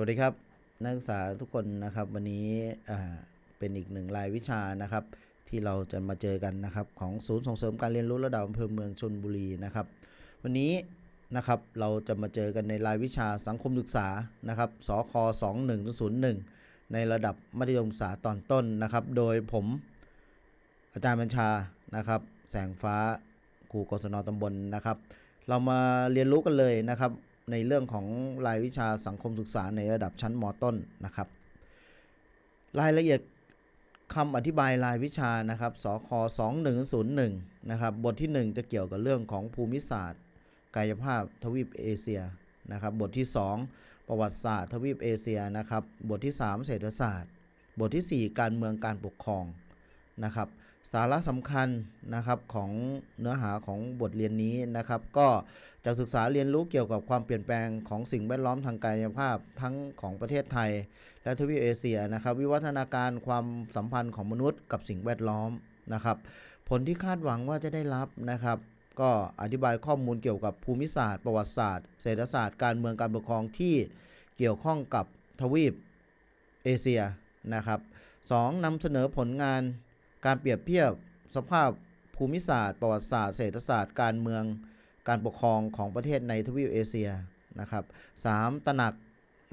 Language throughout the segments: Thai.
วัสดีครับ นักศึกษาทุกคนนะครับวันนี้เป็นอีกหนึ่งรายวิชานะครับ ที่เราจะมาเจอกันนะครับของศูนย์ส่งเสริมการเรียนรู้ระดับอำเภอเมืองชนบุรีนะครับ วันนี้นะครับเราจะมาเจอกันในรายวิชาสังคมศึกษานะครับสค2101 ในระดับมัธยมศึกษาตอนต้นนะครับ โดยผมอาจารย์บัญชานะครับ แสงฟ้าครูกศนตำบลนะครับ เรามาเรียนรู้กันเลยนะครับ ในเรื่องของรายวิชาสังคมศึกษาในระดับชั้นมต้นนะครับ รายละเอียดคำอธิบายรายวิชานะครับสค2101นะครับบทที่ 1 จะเกี่ยวกับเรื่องของภูมิศาสตร์ กายภาพทวีปเอเชียนะครับบทที่ 2 ประวัติศาสตร์ ทวีปเอเชียนะครับบทที่ 3 เศรษฐศาสตร์ บทที่ 4 การเมืองการปกครองนะครับ สาระสำคัญนะครับของเนื้อหาของบทเรียนนี้นะครับ ก็จะศึกษาเรียนรู้เกี่ยวกับความเปลี่ยนแปลงของสิ่งแวดล้อมทางกายภาพทั้งของประเทศไทย และทวีปเอเชียนะครับ วิวัฒนาการความสัมพันธ์ของมนุษย์กับสิ่งแวดล้อมนะครับ ผลที่คาดหวังว่าจะได้รับนะครับก็อธิบายข้อมูลเกี่ยวกับภูมิศาสตร์ ประวัติศาสตร์ เศรษฐศาสตร์ การเมืองการปกครองที่เกี่ยวข้องกับทวีปเอเชียนะครับสองนำเสนอผลงาน การเปรียบเทียบสภาพภูมิศาสตร์ ประวัติศาสตร์ เศรษฐศาสตร์ การเมือง การปกครองของประเทศในทวีปเอเชียนะครับสามตระหนัก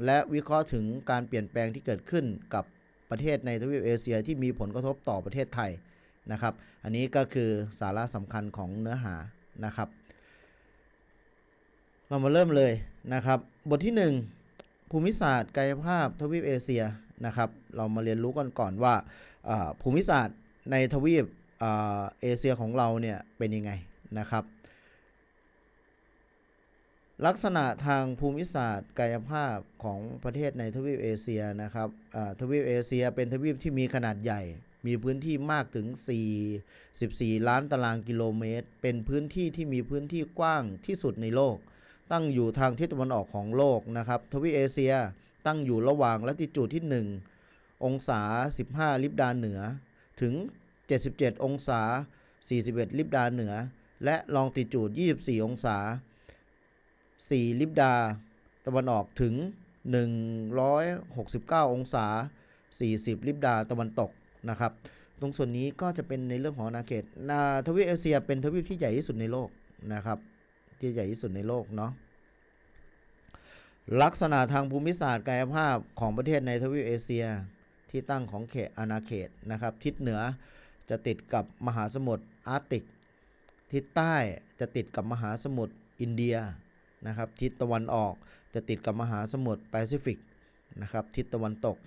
และวิเคราะห์ถึงการเปลี่ยนแปลงที่เกิดขึ้นกับประเทศในทวีปเอเชียที่มีผลกระทบต่อประเทศไทยนะครับ อันนี้ก็คือสาระสำคัญของเนื้อหานะครับ เรามาเริ่มเลยนะครับ บทที่ 1 ภูมิศาสตร์กายภาพทวีปเอเชียนะครับ เรามาเรียนรู้กันก่อนว่าภูมิศาสตร์ ในทวีปเอเชียของเราเนี่ยเป็นยังไงนะครับ ลักษณะทางภูมิศาสตร์กายภาพของประเทศในทวีปเอเชียนะครับทวีปเอเชียเป็นทวีปที่มีขนาดใหญ่ มีพื้นที่มากถึง 44 ล้านตารางกิโลเมตร เป็นพื้นที่ที่มีพื้นที่กว้างที่สุดในโลก ตั้งอยู่ทางทิศตะวันออกของโลกนะครับ ทวีปเอเชียตั้งอยู่ระหว่างลัติจูดที่ 1 องศา 15 ลิบดาเหนือ ถึง 77 องศา 41 ลิบดาเหนือ และลองติจูด 24 องศา 4 ลิบดา ตะวันออกถึง 169 องศา 40 ลิบดาตะวันตกนะครับ ตรงส่วนนี้ก็จะเป็นในเรื่องของอาณาเขตนาทวีปเอเชียเป็นทวีปที่ใหญ่ที่สุดในโลกนะครับ ที่ใหญ่ที่สุดในโลกเนาะลักษณะทางภูมิศาสตร์กายภาพของประเทศในทวีปเอเชีย ที่ตั้งของเขตอาณาเขตนะครับทิศเหนือจะติดกับมหาสมุทรอาร์กติก ทิศใต้จะติดกับมหาสมุทรอินเดียนะครับทิศตะวันออกจะติดกับมหาสมุทรแปซิฟิกนะครับทิศตะวันตก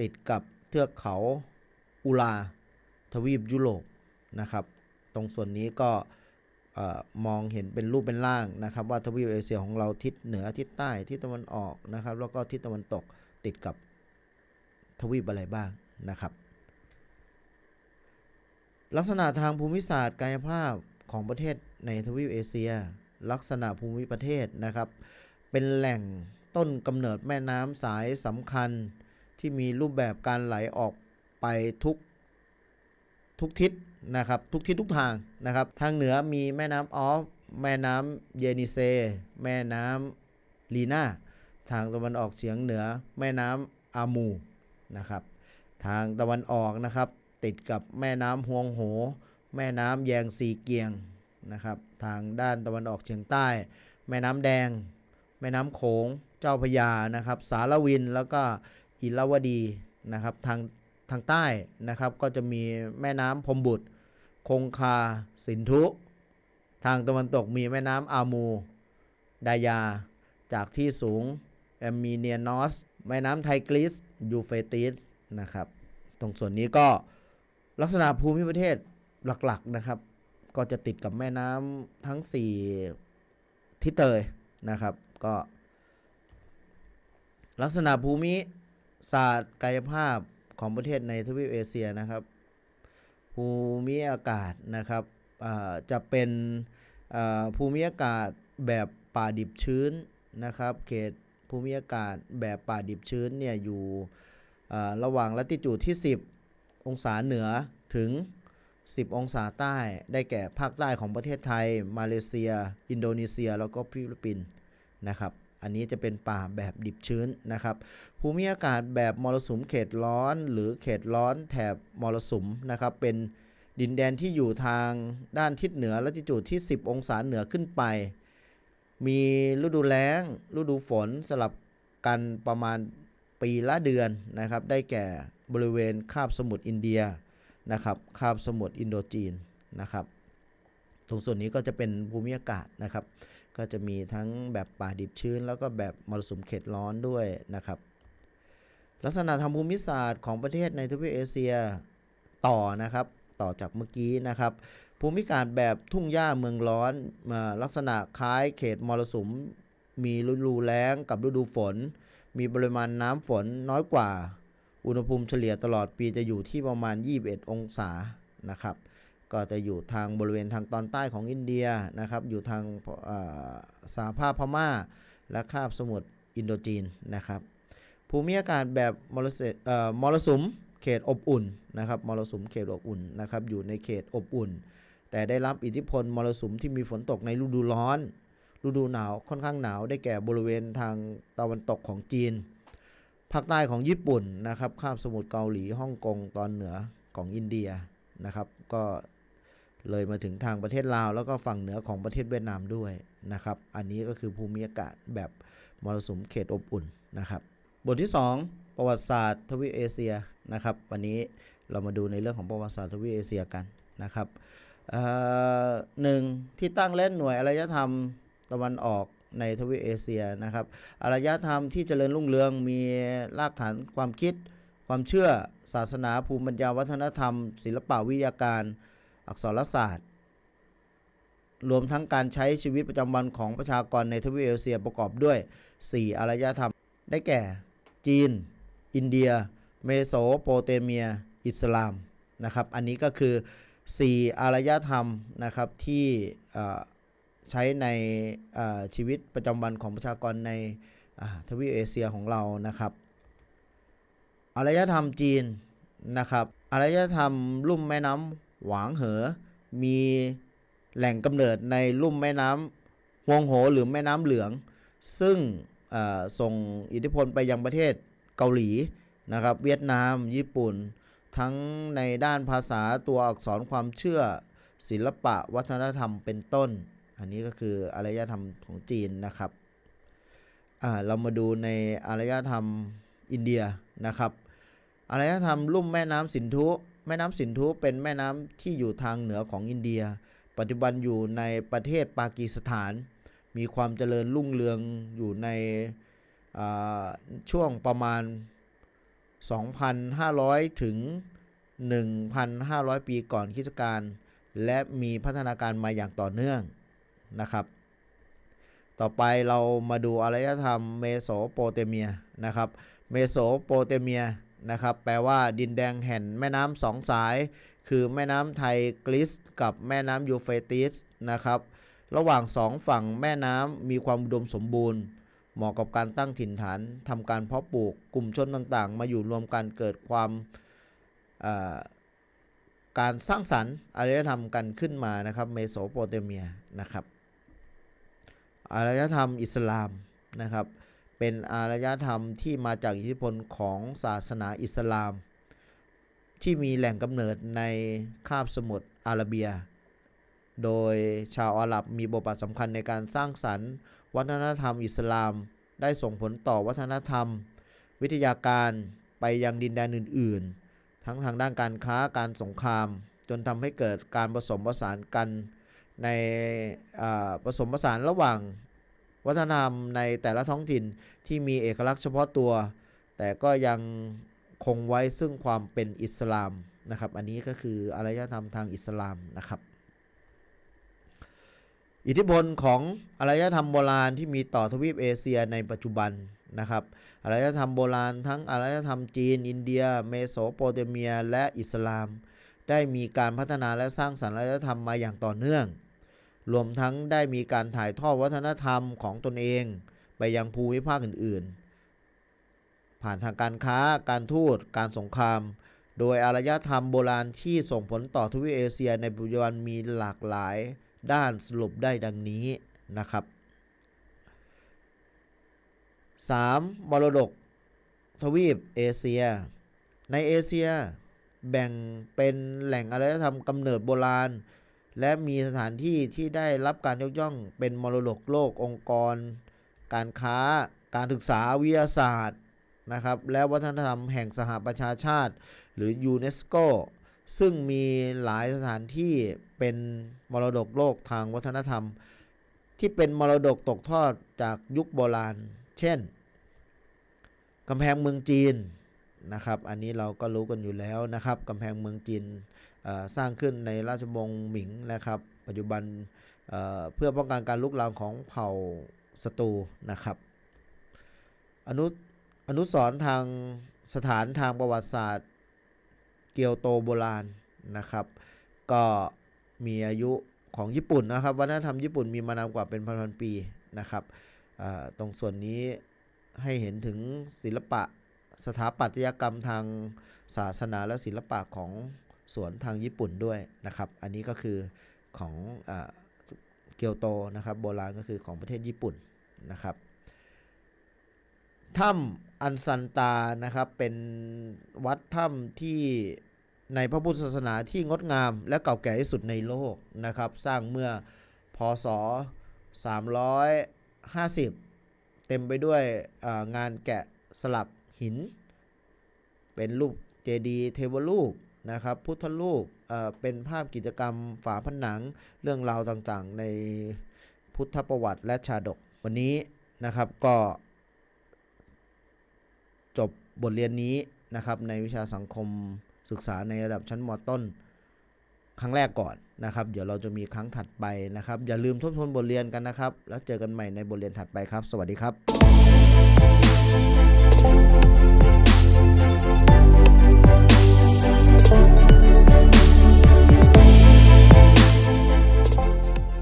ติดกับเทือกเขาอุลาทวีปยุโรปนะครับตรงส่วนนี้ก็มองเห็นเป็นรูปเป็นร่างนะครับว่าทวีปเอเชียของเราทิศเหนือทิศใต้ทิศตะวันออกนะครับแล้วก็ทิศตะวันตกติดกับ ทวีปอะไรบ้างนะครับ ลักษณะทางภูมิศาสตร์กายภาพของประเทศในทวีปเอเชีย ลักษณะภูมิประเทศนะครับ เป็นแหล่งต้นกำเนิดแม่น้ำสายสำคัญที่มีรูปแบบการไหลออกไปทุกทุกทิศนะครับทุกทิศทุกทางนะครับ ทางเหนือมีแม่น้ำออฟ แม่น้ำเยนิเซ แม่น้ำลีน่าทางตะวันออกเฉียงเหนือ แม่น้ำอามู นะครับทางตะวันออกนะครับ ติดกับแม่น้ำฮวงโห แม่น้ำแยงซีเกียงนะครับ ทางด้านตะวันออกเฉียงใต้ แม่น้ำแดง แม่น้ำโขง เจ้าพยานะครับ สารวินแล้วก็อิรวดีนะครับ ทางทางใต้นะครับก็จะมีแม่น้ำพมบุตร คงคา สินธุ ทางตะวันตกมีแม่น้ำอามู ดายา จากที่สูงแอมมีเนียนอส แม่น้ำไทกริสยูเฟติสนะครับ ตรงส่วนนี้ก็ลักษณะภูมิประเทศหลักๆนะครับ ก็จะติดกับแม่น้ำทั้ง 4 ทิศเลยนะครับ ก็ ลักษณะภูมิศาสตร์กายภาพของประเทศในทวีปเอเชียนะครับ ภูมิอากาศนะครับจะเป็นภูมิอากาศแบบป่าดิบชื้นนะครับ เขต ภูมิอากาศแบบป่าดิบชื้นเนี่ยอยู่ระหว่างลัติจูดที่ 10 องศาเหนือถึง 10 องศาใต้ ได้แก่ภาคใต้ของประเทศไทย มาเลเซีย อินโดนีเซีย แล้วก็ฟิลิปปินส์นะครับอันนี้จะเป็นป่าแบบดิบชื้นนะครับ ภูมิอากาศแบบมรสุมเขตร้อนหรือเขตร้อนแถบมรสุมนะครับ เป็นดินแดนที่อยู่ทางด้านทิศเหนือละติจูดที่ 10 องศาเหนือขึ้นไป มีฤดูแล้ง ฤดูฝนสลับกันประมาณปีละเดือนนะครับ ได้แก่บริเวณคาบสมุทรอินเดียนะครับ คาบสมุทรอินโดจีนนะครับ ตรงส่วนนี้ก็จะเป็นภูมิอากาศนะครับ ก็จะมีทั้งแบบป่าดิบชื้น แล้วก็แบบมรสุมเขตร้อนด้วยนะครับ ลักษณะทางภูมิศาสตร์ของประเทศในทวีปเอเชียต่อนะครับ ต่อจากเมื่อกี้นะครับภูมิอากาศแบบทุ่งหญ้าเมืองร้อนลักษณะคล้ายเขตมรสุม มีฤดูแล้งกับฤดูฝน มีปริมาณน้ำฝนน้อยกว่า อุณหภูมิเฉลี่ยตลอดปีจะอยู่ที่ประมาณ 21 องศานะครับ ก็จะอยู่ทางบริเวณทางตอนใต้ของอินเดียนะครับ อยู่ทางสหภาพพม่า และคาบสมุทรอินโดจีนนะครับ ภูมิอากาศแบบมรสุม เขตอบอุ่นนะครับมรสุมเขตอบอุ่นนะครับอยู่ในเขตอบอุ่น แต่ได้รับอิทธิพลมรสุมที่มีฝนตกในฤดูร้อน ฤดูหนาวค่อนข้างหนาวได้แก่บริเวณทางตะวันตกของจีน ภาคใต้ของญี่ปุ่นนะครับคาบสมุทรเกาหลีฮ่องกงตอนเหนือของอินเดียนะครับ ก็เลยมาถึงทางประเทศลาว แล้วก็ฝั่งเหนือของประเทศเวียดนามด้วยนะครับ อันนี้ก็คือภูมิอากาศแบบมรสุมเขตอบอุ่นนะครับ บทที่ 2 ประวัติศาสตร์ทวีปเอเชีย นะครับ วันนี้เรามาดูในเรื่องของประวัติศาสตร์ทวีปเอเชียกันนะครับหนึ่งที่ตั้งและหน่วยอารยธรรมตะวันออกในทวีปเอเชียนะครับอารยธรรมที่เจริญรุ่งเรืองมีรากฐานความคิด ความเชื่อศาสนาภูมิปัญญาวัฒนธรรม ศิลปวิทยาการ อักษรศาสตร์ รวมทั้งการใช้ชีวิตประจำวันของประชากรในทวีปเอเชียประกอบด้วย 4 อารยธรรมได้แก่ จีน อินเดีย เมโสโปเตเมีย อิสลามนะครับ อันนี้ก็คือ 4 อารยธรรมนะครับที่ใช้ในชีวิตประจำวันของประชากรในทวีปเอเชียของเรานะครับอารยธรรมจีนนะครับอารยธรรมลุ่มแม่น้ำหวางเหอ มีแหล่งกำเนิดในลุ่มแม่น้ำฮวงโหหรือแม่น้ำเหลือง ซึ่งส่งอิทธิพลไปยังประเทศเกาหลี นะครับ เวียดนาม ญี่ปุ่น ทั้งในด้านภาษาตัวอักษรความเชื่อ ศิลปะ วัฒนธรรมเป็นต้น อันนี้ก็คืออารยธรรมของจีนนะครับอ่าเรามาดูในอารยธรรมอินเดียนะครับอารยธรรมลุ่มแม่น้ำสินธุ แม่น้ำสินธุเป็นแม่น้ำที่อยู่ทางเหนือของอินเดีย ปัจจุบันอยู่ในประเทศปากีสถาน มีความเจริญรุ่งเรืองอยู่ในอ่าช่วงประมาณ 2,500 ถึง 1,500 ปีก่อนคริสตกาลและมีพัฒนาการมาอย่างต่อเนื่องนะครับ ต่อไปเรามาดูอารยธรรมเมโสโปเตเมียนะครับ เมโสโปเตเมียนะครับ แปลว่าดินแดงแห่งแม่น้ำสองสาย คือแม่น้ำไทกริสกับแม่น้ำยูเฟติสนะครับ ระหว่างสองฝั่งแม่น้ำมีความอุดมสมบูรณ์ เหมาะกับการตั้งถิ่นฐานทำการเพาะปลูกกลุ่มชนต่างๆ มาอยู่รวมกันเกิดความการสร้างสรรค์อารยธรรมกันขึ้นมานะครับเมโสโปเตเมียนะครับอารยธรรมอิสลามนะครับ เป็นอารยธรรมที่มาจากอิทธิพลของศาสนาอิสลาม ที่มีแหล่งกำเนิดในคาบสมุทรอาระเบีย โดยชาวอาหรับมีบทบาทสำคัญในการสร้างสรรค์ วัฒนธรรมอิสลาม ได้ส่งผลต่อวัฒนธรรม วิทยาการไปยังดินแดนอื่น ๆ ทั้งทางด้านการค้าการสงคราม จนทำให้เกิดการผสมผสานกันในผสมผสานระหว่างวัฒนธรรมในแต่ละท้องถิ่นที่มีเอกลักษณ์เฉพาะตัว แต่ก็ยังคงไว้ซึ่งความเป็นอิสลามนะครับ อันนี้ก็คืออารยธรรมทางอิสลามนะครับ อิทธิพลของอารยธรรมโบราณที่มีต่อทวีปเอเชียในปัจจุบันนะครับอารยธรรมโบราณทั้งอารยธรรมจีน อินเดีย เมโสโปเตเมีย และอิสลาม ได้มีการพัฒนาและสร้างสรรค์อารยธรรมมาอย่างต่อเนื่อง รวมทั้งได้มีการถ่ายทอดวัฒนธรรมของตนเอง ไปยังภูมิภาคอื่น ๆ ผ่านทางการค้า การทูต การสงคราม โดยอารยธรรมโบราณที่ส่งผลต่อทวีปเอเชียในปัจจุบันมีหลากหลาย ด้านสรุปได้ดังนี้นะครับ 3. มรดก ทวีปเอเชีย ในเอเชีย แบ่งเป็นแหล่งอารยธรรมกำเนิดโบราณ และมีสถานที่ที่ได้รับการยกย่องเป็นมรดกโลกองค์กร การค้า การศึกษาวิทยาศาสตร์นะครับและวัฒนธรรมแห่งสหประชาชาติ หรือยูเนสโก ซึ่งมีหลายสถานที่เป็นมรดกโลกทางวัฒนธรรม ที่เป็นมรดกตกทอดจากยุคโบราณ เช่นกำแพงเมืองจีนนะครับ อันนี้เราก็รู้กันอยู่แล้วนะครับกำแพงเมืองจีนสร้างขึ้นในราชวงศ์หมิงนะครับ ปัจจุบันเเพื่อป้องกันการลุกลามของเผ่าศัตรูนะครับ อนุอนุสรทางสถานทางประวัติศาสตร์ เกียวโตโบราณนะครับ ก็มีอายุของญี่ปุ่นนะครับวัฒนธรรมญี่ปุ่นมีมานานกว่าเป็นพันๆปีนะครับตรงส่วนนี้ให้เห็นถึงศิลปะสถาปัตยกรรมทางศาสนาและศิลปะของสวนทางญี่ปุ่นด้วยนะครับ อันนี้ก็คือของอเกียวโตนะครับ โบราณก็คือของประเทศญี่ปุ่นนะครับ ถ้ำอันซันตานะครับ เป็นวัดถ้ำที่ในพระพุทธศาสนาที่งดงามและเก่าแก่ที่สุดในโลกนะครับ สร้างเมื่อพศ 350 เต็มไปด้วยงานแกะสลักหิน เป็นรูปเจดีย์เทวรูปนะครับ พุทธรูปเเป็นภาพกิจกรรมฝาผนังเรื่องราวต่างๆ ในพุทธประวัติและชาดกวันนี้นะครับก็ จบบทเรียนนี้นะครับในวิชาสังคมศึกษาในระดับชั้นมต้น ครั้งแรกก่อนนะครับ เดี๋ยวเราจะมีครั้งถัดไปนะครับ อย่าลืมทบทวนบทเรียนกันนะครับ แล้วเจอกันใหม่ในบทเรียนถัดไปครับ สวัสดีครับ